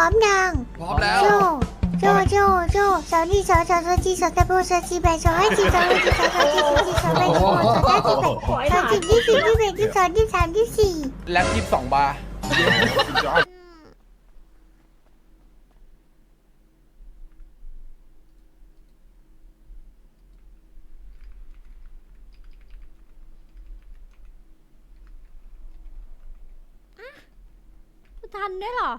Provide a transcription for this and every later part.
ร้อมยังพร้อมแล้ว โจโจโจโจสาวนี่สาวสาวสาวจีสาวตะโบสาวจีแบสาวให้จีสาวให้จีสาวสาวจีสาวจีสาวแบสาวสาวจีแบสาวจีที่สี่ที่แบที่สองที่สามที่สี่แล็บยี่สิบสองบาร์ทันด้วยเหรอ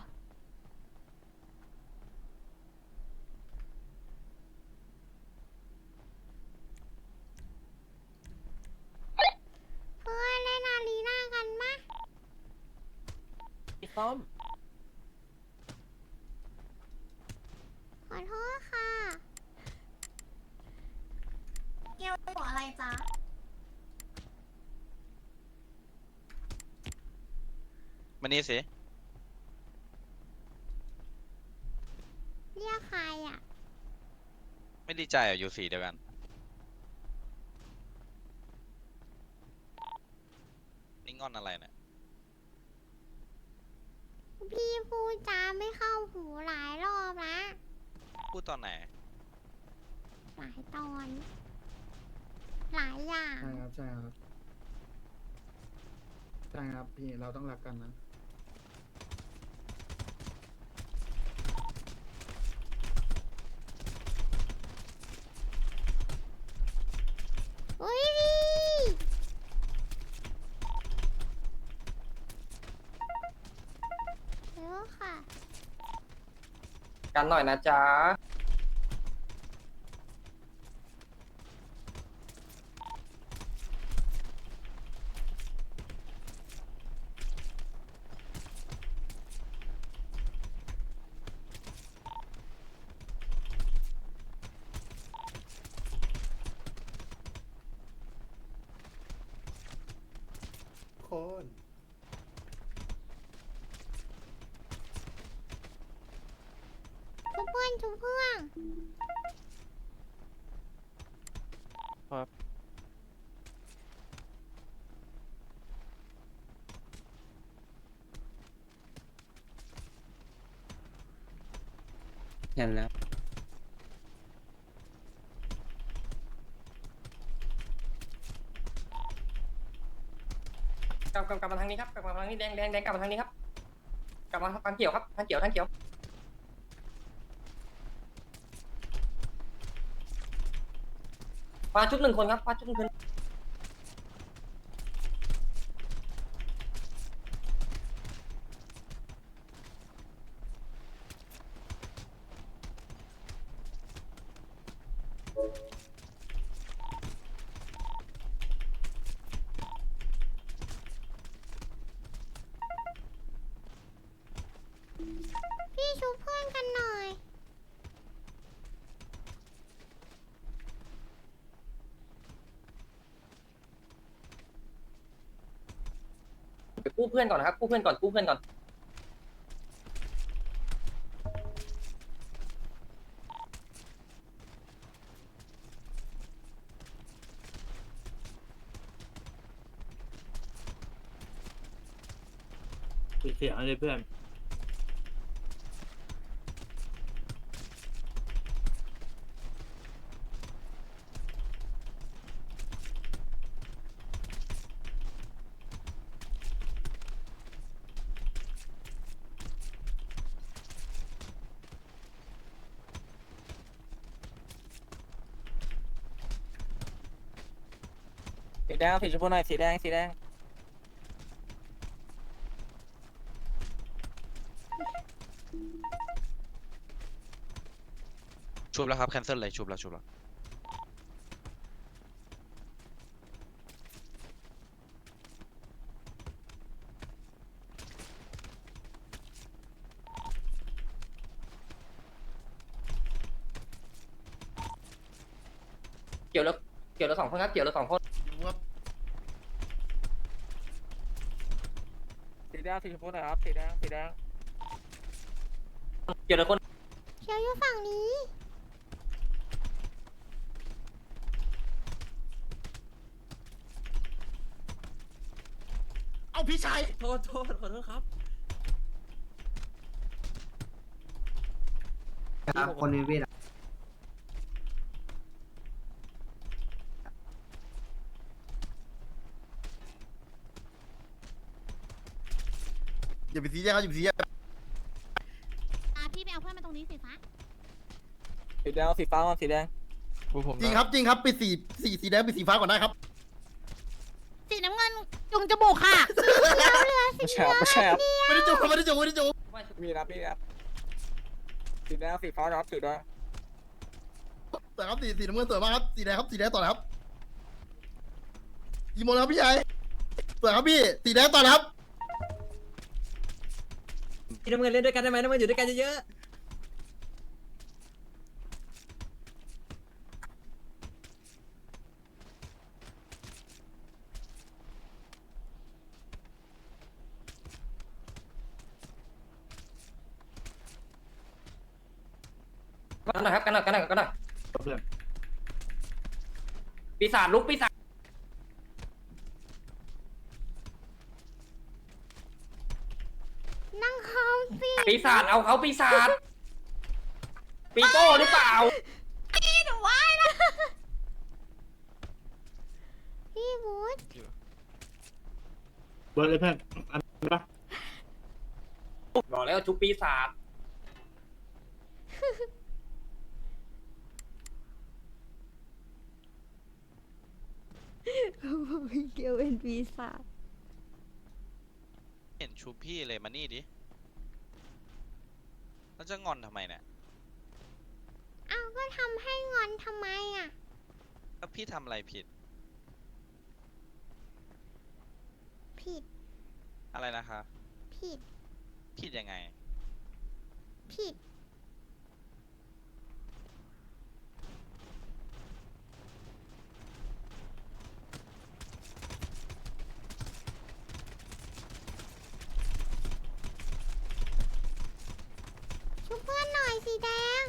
เพื่อนเล่นอารีนากันมะ ส้ม ขอโทษค่ะ เกี่ยวหัวอะไรจ๊ะ มานี่สิ เรียกใครอะ ไม่ดีใจอะอยู่สีเดียวกัน นี่งอนอะไรเนี่ย พี่พูดจาไม่เข้าหูหลายรอบละพูดตอนไหน หลายตอน หลายอย่าง ใช่ครับ ใช่ครับ ใช่ครับพี่ เราต้องรักกันนะ กันหน่อยนะจ๊ะคน ทุกเพื่ อนทุกเพื่อนเห็นแล้วกลับกลับกลับมาทางนี้ครับกลับมาทางนี้แดงแดงแดงกลับมาทางนี้ครับ กลับมาทางเขียวครับทางเขียวทางเขียว มาชุดหนึ่งคนครับมาชุดหนึ่งคน กู้เพื่อนก่อนนะครับกู้เพื่อนก่อนกู้เพื่อนก่อนปิดเสียงเลยเพื่อน แดงสีชมพูหน่อยสีแดงสีแดงชุบแล้วครับแคนเซิลเลยชุบแล้วชุบแล้วเกี่ยวแล้วเกี่ยวแล้วสองคนครับเกี่ยวแล้วสองคน สีแดงสีชมพูหน่อยครับ สีแดง สีแดง เกี่ยวแล้วคนเชียวอยู่ฝั่งนี้ เอาพี่ชาย โทษโทษขอโทษครับ ครับคนมีมีดอะ อย่า ไปซีเรียสครับอย่าไปซีเรียสอะพี่ไปเอาเพื่อนมาตรงนี้สิฟ้าสีแดงสีฟ้าสีแดงจริงครับจริงครับปิดสีสีสีแดงปิดสีฟ้าก่อนได้ครับสีน้ำเงินจุงจมูกค่ะ ไม่ใช่ไม่ใช่ครับไม่ได้จูบไม่ได้จูบไม่ได้จูบมีนะพี่ครับสีแดงสีฟ้าครับสีแดงแต่ครับสีสีน้ำเงินสวยมากครับสีแดงครับสีแดงต่อเลยครับกี่โมงแล้วครับพี่ใหญ่สวยครับพี่สีแดงต่อเลยครับ สีน้ำเงินเล่นด้วยกันได้ไหมน้ำเงินอยู่ด้วยกันเยอะกันหน่อยครับกันหน่อยกันหน่อยกันหน่อย เพื่อนปีศาจลุกปีศาจ นั่งคอมสิ ปี ศาจเอาเขาปีศาจปีโป้หรือเปล่า พี่หนูไหว้นะ พี่บูธเบิร์ดเลยเพื่อนอันนี้ปะบอกแล้วชุบปีศาจพี่เกียวเป็นปีศาจเห็นชูพี่เลยมานี่ดิ แล้วจะงอนทำไมเนี่ยอ้าวก็ทำให้งอนทำไมอะ แล้วพี่ทำอะไรผิด ผิด อะไรนะคะ ผิด ผิดยังไง ผิด ชุบเพื่อนหน่อย สีแดง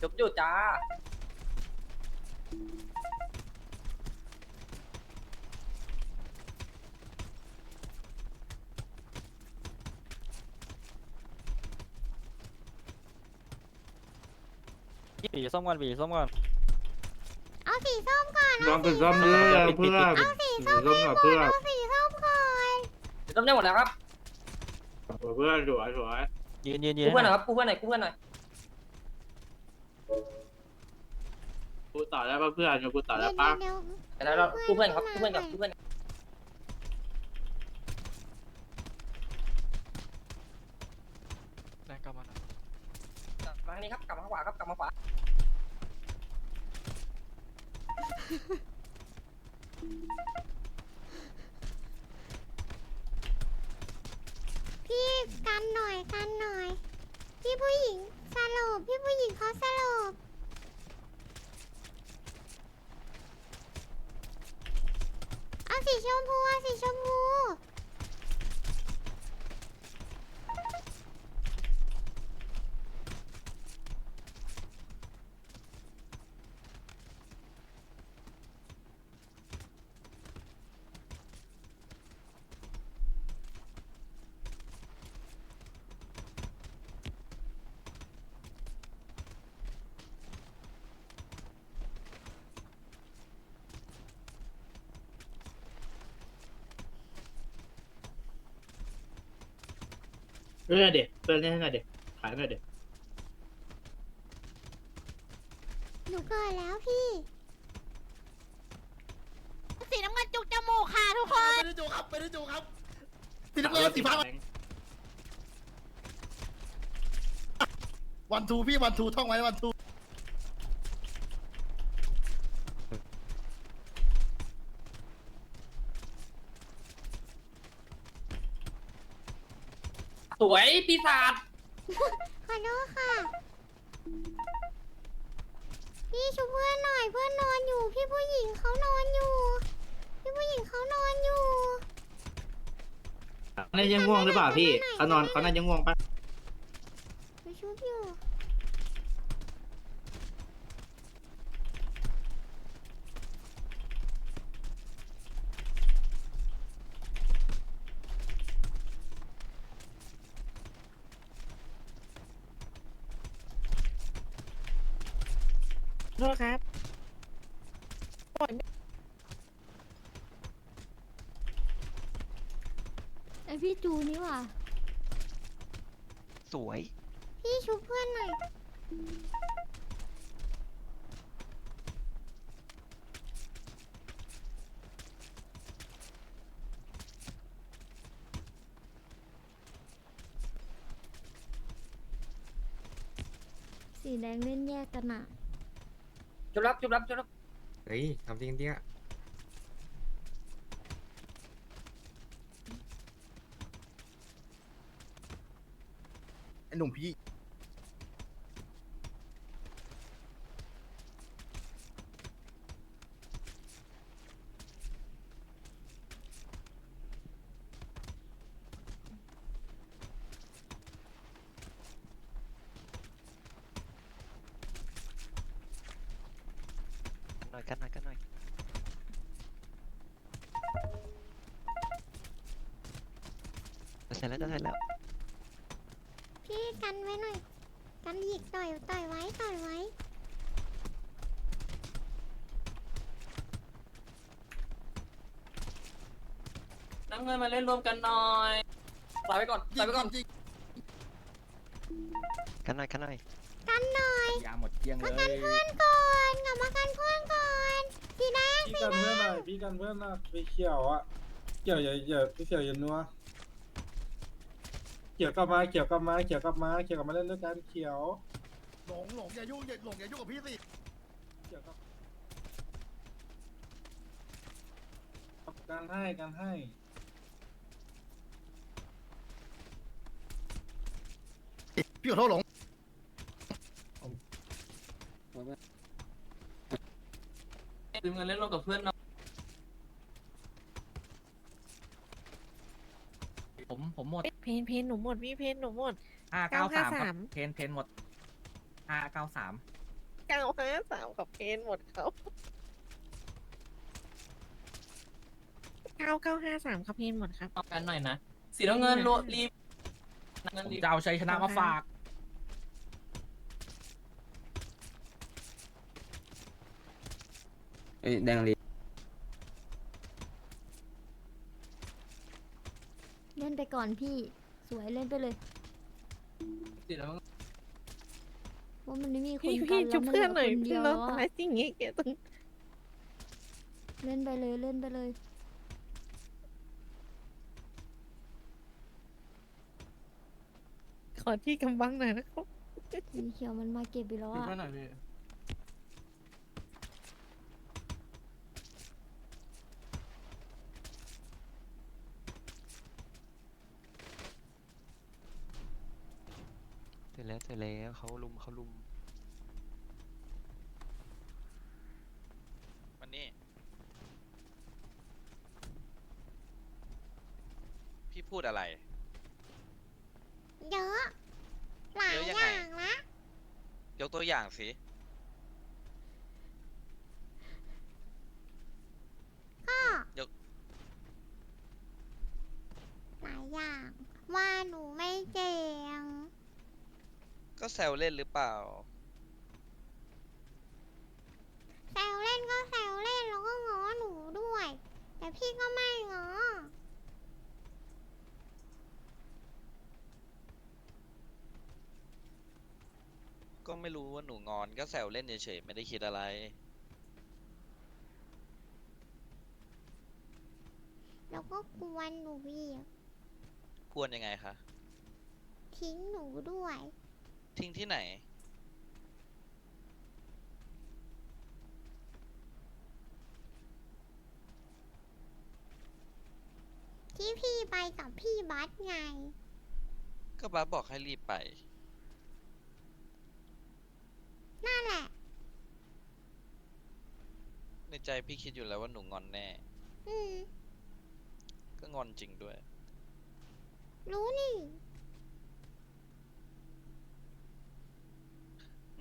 ชุบอยู่จ้าสีส้มก่อนสีส้มก่อน เอาสีส้มก่อนลองเป็นซ้อมเนื้อเพื่อนเอาสีสีส้มส้มให้กับหมเพื่ดอนเอาสีส้มก่อนชุบได้หมดแล้วครับ เพื่อนสวยสวยยืนยืนยืกู้นเพื่อนหน่อยครับกู้เพื่อนหน่อยกู้เพื่อนหน่อย กูต่อได้ปะเพื่อนกูต่อเดี๋ได้ยวปะเดี๋ยวเดี๋ยวเรากู้เพื่อนครับกู้เพื่อนกับกู้เพื่อนแรงกลับมามาทางนี้ครับกลับมาขวาครับกลับมาขวาพี่กันหน่อยกันหน่อย พี่ผู้หญิง สลบพี่ผู้หญิงเขาสลบเอาสีชมพูเอาสีชมพู เพื่อนเด็กเพื่อนเล่นให้หน่อยเด็กขายหน่อยเด็กหนูเกิดแล้วพี่ สีน้ำเงินจุกจมูกค่ะทุกคนไม่ได้จูบครับไม่ได้จูบครับสีน้ำเงินกับสีฟ้าวันทูพี่วันทูท่องไว้วันทู วยปีศาจขอโทษค่ะ พี่ช่วยเพื่อนหน่อยเพื่อนนอนอยู่ พี่ผู้หญิงเขานอนอยู่ พี่ผู้หญิงเขานอนอยู่น่าจะง่วงหรือเปล่าพี่เขานอนเขาน่าจะง่วงปะ หนูชุบอยู่ โทษครับ ไอพี่จูนี่ว่ะสวย พี่ชุบเพื่อนหน่อยสีแดงเล่นแยกกันอะจุบรับจุบรับจุบรับเฮ้ยทำจริงจริงๆอะ หนุ่มพี่หน่อยกันหน่อยกันหน่อยเสร็จแล้วจะเสร็จแล้ว พี่กันไว้หน่อย กันหยิกต่อยต่อยไว้ต่อยไว้ น้ำเงินมาเล่นรวมกันหน่อยปล่อยไปก่อนปล่อยไปก่อนจริงกันหน่อยกันหน่อยกันหน่อยยาหมดเกลี้ยงเลมากันยเพื่อนก่อนกลับมากันเพื่อนก่อนสีแดงพี่กันเพื่อนหน่อยพี่กันเพื่อนหน่อยพี่เขียวอะเขียวอย่าอย่าพี่เขียวอย่านัว เขียวกลับมาเขียวกลับมาเขียวกลับมาเขียวกลับมาเล่นด้วยกันเขียวหลงหลงอย่ายุ่งอย่าหลงอย่ายุ่งกับพี่สิเขียวกลับการให้การให้พี่ขอโทษหลงน้ำเงินเล่นรวมกับเพื่อนหน่อย ผมผมหมด เพ นเพนหนูหมดพี่เพนหนูหมดห้าเก้าสามครับ953 เพนเพนหมดห้าเก้าสามเก้าห้าสามกับเพนหมดเขาเก้าเก้าห้าสามครับเพนหมดครับเอากันหน่อยนะ สีน้ำเงินรวรีบน้ำเงินผมรีบจะเอาชัยชนะมาฝากเอ้ยแดงลี เล่นไป ก่อนพี่ สวยเล่นไปเลยสีน้ำเงินว่ามันไม่มีคนพี่กัพี่นแล้จุวบมันเพื่อนเหหน่อยลือคนเดีพี่ยวเราอะตายสิ่งนี้เกตรงเล่นไปเลยเล่นไปเลย ขอที่กำบังหน่อยนะครับสีเขียวมันมาเก็บไปแล้วจุบอะเพื่อนหน่อยพี่ เสร็จแล้วเสร็จแล้วเขาลุมเขาลุมวันนี้พี่พูดอะไร เยอะ หลายเยอะอยังไง ย่างนะยกตัวอย่างสิ ก็ยก หลายอย่าง ว่าหนูไม่เก่ง ก็แซวเล่นหรือเปล่า แซวเล่นก็แซวเล่นแล้วก็ง้อหนูด้วย แต่พี่ก็ไม่ง้อ ก็ไม่รู้ว่าหนูงอนก็แซวเล่นเฉยๆไม่ได้คิดอะไร แล้วก็กวนหนูอีกกวนยังไงคะ ทิ้งหนูด้วย ทิ้งที่ไหน ที่พี่ไปกับพี่บัสไง ก็บ้าสบอกให้รีบไป นั่นแหละ ในใจพี่คิดอยู่แล้วว่าหนูงอนแน่ อืม ก็งอนจริงด้วย รู้นี่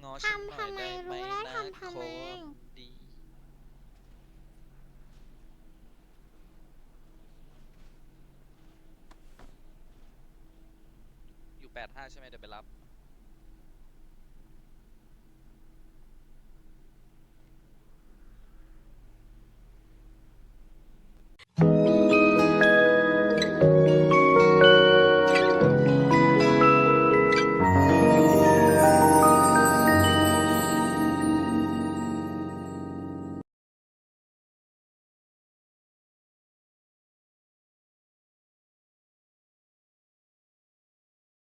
งอฉันหน่ทำอยทำไมได้ไหมรู้แล้วนะทำทำไมคนดี อยู่แปดห้าใช่ไหมเดี๋ยวไปรับ